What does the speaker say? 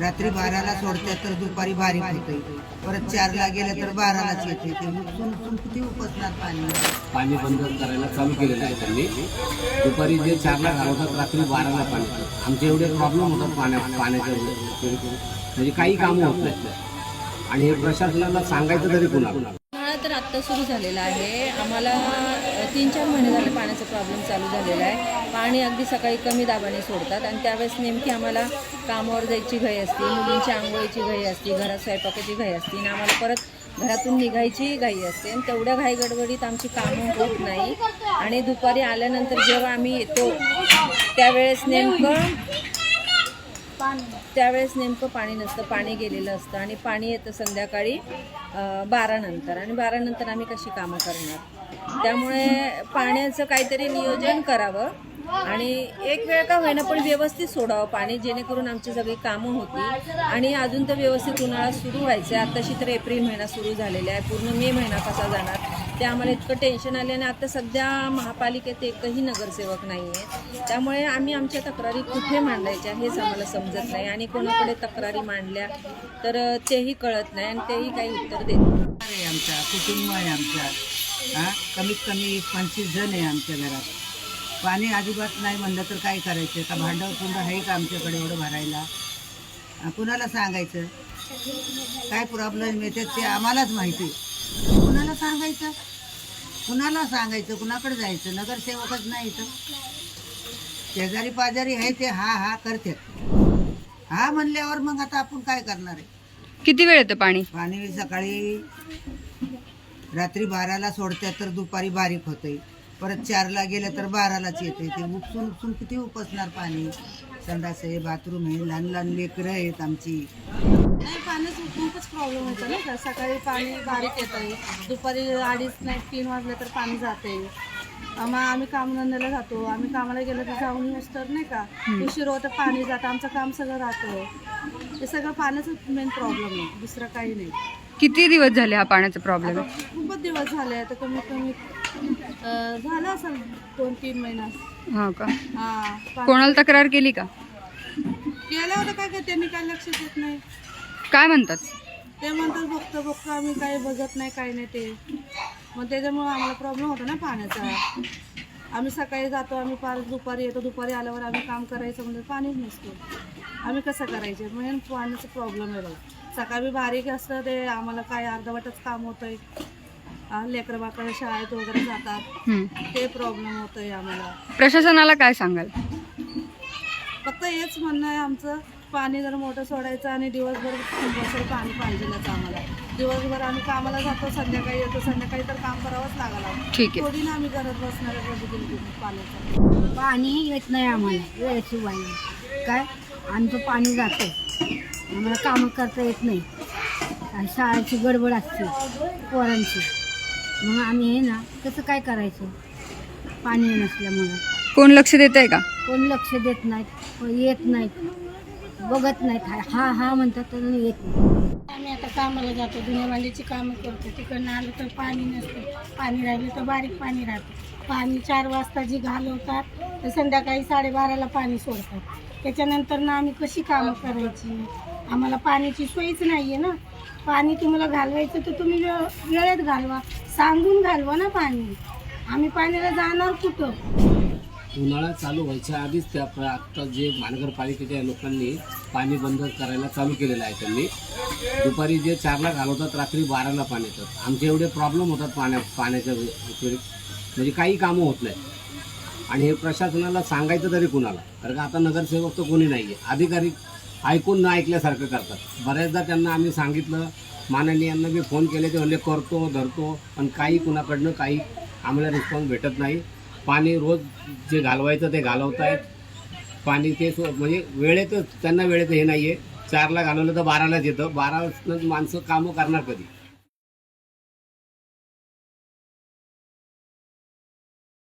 रात्री बाराला सोडतात तर दुपारी बारीक होते परत चारला गेलं तर बारालाच येते ते. उपसून किती उपसणार पाणी पाणी बंद करायला चालू केलेलं आहे त्यांनी. दुपारी जे चारला घालवतात रात्री बाराला पाणी. आमचे एवढे प्रॉब्लेम होतात पाण्या पाण्याच्या म्हणजे काही कामं होत नाहीत. आणि हे प्रशासनाला सांगायचं तरी कुणाला? आत्ता सुरू झालेला आहे. आम्हाला तीन चार महिने झाले पाण्याचा प्रॉब्लेम चालू झालेला आहे. पाणी अगदी सकाळी कमी दाबाने सोडतात आणि त्यावेळेस नेमकी आम्हाला कामावर जायची घाई असते मुलींची आंघोळीची घाई असते घरात स्वयंपाकाची घाई असते आणि आम्हाला परत घरातून निघायची घाई असते. आणि तेवढ्या घाई गडबडीत आमची कामं होत नाही. आणि दुपारी आल्यानंतर जेव्हा आम्ही येतो त्यावेळेस नेमकं त्यावेळेस नेमकं पाणी नसतं पाणी गेलेलं असतं आणि पाणी येतं संध्याकाळी बारानंतर आणि बारानंतर आम्ही कशी कामं करणार? त्यामुळे पाण्याचं काहीतरी नियोजन करावं आणि एक वेळ का होईना पण व्यवस्थित सोडावं पाणी जेणेकरून आमची सगळी कामं होती आणि अजून तर व्यवस्थित उन्हाळा सुरू व्हायचा आहे आत्ताशी तर एप्रिल महिना सुरू झालेला आहे पूर्ण मे महिना कसा जाणार? ते आम्हाला इतकं टेन्शन आले आणि आता सध्या महापालिकेत एकही नगरसेवक नाही आहे त्यामुळे आम्ही आमच्या तक्रारी कुठे मांडायच्या हेच आम्हाला समजत नाही आणि कोणाकडे तक्रारी मांडल्या तर तेही कळत नाही आणि तेही काही उत्तर देत नाही. आहे आमचा कुटुंब आहे आमच्या. हां? कमीत कमी पंचवीस जण आहे आमच्या घरात. पाणी अजिबात नाही म्हणलं तर काय करायचं? का भांडव कुंड आहे का आमच्याकडे एवढं भरायला. कुणाला सांगायचं? काय प्रॉब्लेम येते ते आम्हालाच माहिती आहे. सांगायचं? कुणाला सांगायचं? कुणाकडे जायचं? नगरसेवकच नाही इथं. शेजारी पाजारी आहे ते हा हा करतात हा म्हणल्यावर मग आता आपण काय करणार आहे? किती वेळ येतं पाणी? पाणी सकाळी रात्री बाराला सोडतात तर दुपारी बारीक होते परत चारला गेलं तर बारालाच येते ते. उपसून उपसून किती उपसणार पाणी? संडास आहे बाथरूम आहे लहान लहान लेकरं आहेत आमची. नाही खूपच प्रॉब्लेम होतो ना का सकाळी पाणी बारीक येत आहे. दुपारी अडीच नाही तीन वाजले तर पाणी जाते मग आम्ही कामधंद्याला जातो. आम्ही कामाला गेलो तर जाऊन येऊस तर नाही का? उशीर होतं पाणी जातं आमचं काम सगळं राहतं. हे सगळं पाण्याचं मेन प्रॉब्लेम आहे. दुसरं काही नाही. किती दिवस झाले हा पाण्याचा प्रॉब्लेम आहे खूपच दिवस झाले आता कमीत कमी झालं असेल दोन तीन महिना. हो का? हा कोणाला तक्रार केली का? गेलं होतं काय काय त्यांनी काय लक्ष देत नाही. काय म्हणतात? ते म्हणतात बघतो बघतो आम्ही काही बघत नाही काही नाही ते. मग त्याच्यामुळे आम्हाला प्रॉब्लेम होतो ना पाण्याचा. आम्ही सकाळी जातो आम्ही पार दुपारी येतो दुपारी आल्यावर आम्ही काम करायचं म्हणजे पाणीच नसतो. आम्ही कसं करायचे? मेन पाण्याचा प्रॉब्लेम आहे बघा. सकाळी बारीक असतं ते आम्हाला काय अर्धवटच काम होतंय. लेकरं बाकर शाळेत वगैरे जातात. ते प्रॉब्लेम होतंय आम्हाला. प्रशासनाला काय सांगाल? फक्त हेच म्हणणं आहे आमचं. पाणी जर मोठं सोडायचं आणि दिवसभर कंपल्सरी पाणी पाहिजेलच आम्हाला दिवसभर आम्ही कामाला जातो संध्याकाळी येतो संध्याकाळी तर काम करावंच लागलं ठीक आहे. थोडी ना आम्ही घरात बसणार आहे पाण्याचं. पाणी येत नाही आम्हाला वेळेशिवाय काय? आमचं पाणी जातं आम्हाला कामं करता येत नाही. आणि शाळेची गडबड असते पोरांची. मग आम्ही हे ना कसं काय करायचं? पाणी नसल्यामुळं. कोण लक्ष देत आहे का? कोण लक्ष देत नाहीत कोण येत नाहीत. बघत नाहीत हा- हा हा म्हणतात तर येत नाही. आम्ही आता कामाला जातो धुण्याभांडीची कामं करतो. तिकडनं आलं तर पाणी नसतं. पाणी राहिलं तर बारीक पाणी राहतं. पाणी चार वाजता जी घालवतात तर संध्याकाळी साडेबाराला पाणी सोडतात. त्याच्यानंतर ना आम्ही कशी कामं करायची? आम्हाला पाण्याची सोयीच नाही आहे ना. पाणी तुम्हाला घालवायचं तर तुम्ही वेळ वेळेत घालवा. सांगून घालवा ना पाणी. आम्ही पाण्याला जाणार कुठं? उन्हाळा चालू व्हायच्या आधीच त्या प्र- जे महानगरपालिकेच्या लोकांनी पाणी बंद करायला चालू केलेलं आहे त्यांनी. दुपारी जे चारला घालवतात रात्री बाराला पाणी येतात आमचे एवढे प्रॉब्लेम होतात पाण्या पाण्याच्या म्हणजे काही कामं होत नाहीत. आणि हे प्रशासनाला सांगायचं तरी कुणाला? कारण का आता नगरसेवक तर कोणी नाही आहे अधिकारी ऐकून न ऐकल्यासारखं करतात. बऱ्याचदा त्यांना आम्ही सांगितलं माननीयांना मी फोन केले ते म्हणजे करतो धरतो पण काही कुणाकडनं काही आम्हाला रिस्पॉन्स भेटत नाही. पाणी रोज जे घालवायचं ते घालवतायत. पाणी ते म्हणजे वेळेत त्यांना वेळेत हे नाही आहे चारला घालवलं तर बारालाच येतं. बारा माणसं कामं करणार कधी?